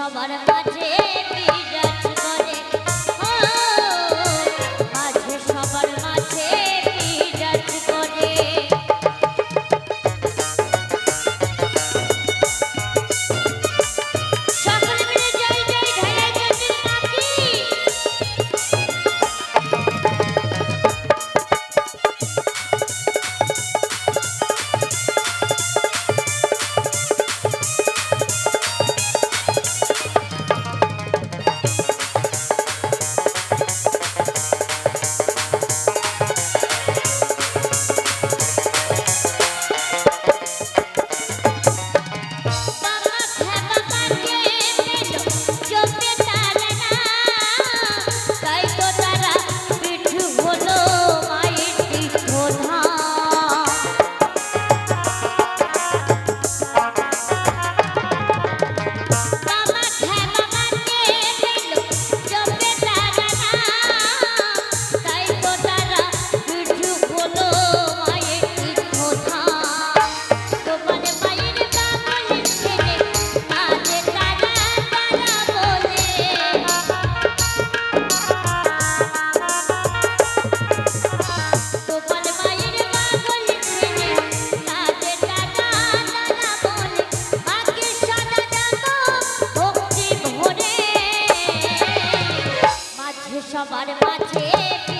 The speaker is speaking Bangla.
সবার মাঝে বিরাজ সবার মাঝে